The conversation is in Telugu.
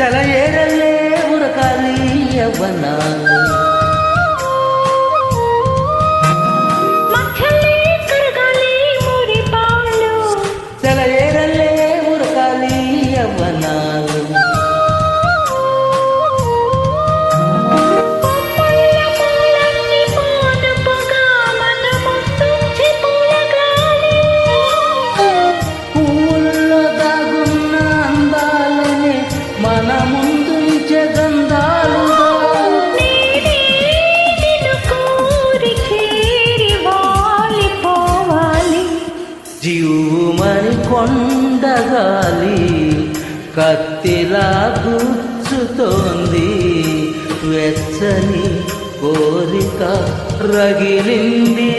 ಚಲ ಏರಲ್ಲೇ ಉರಕಾಲಿಯವನ ಚಲ జీవుమని కొండగాలి కత్తిలా గుచ్చుతోంది. వెచ్చని కోరిక రగిలిందిలే నీవే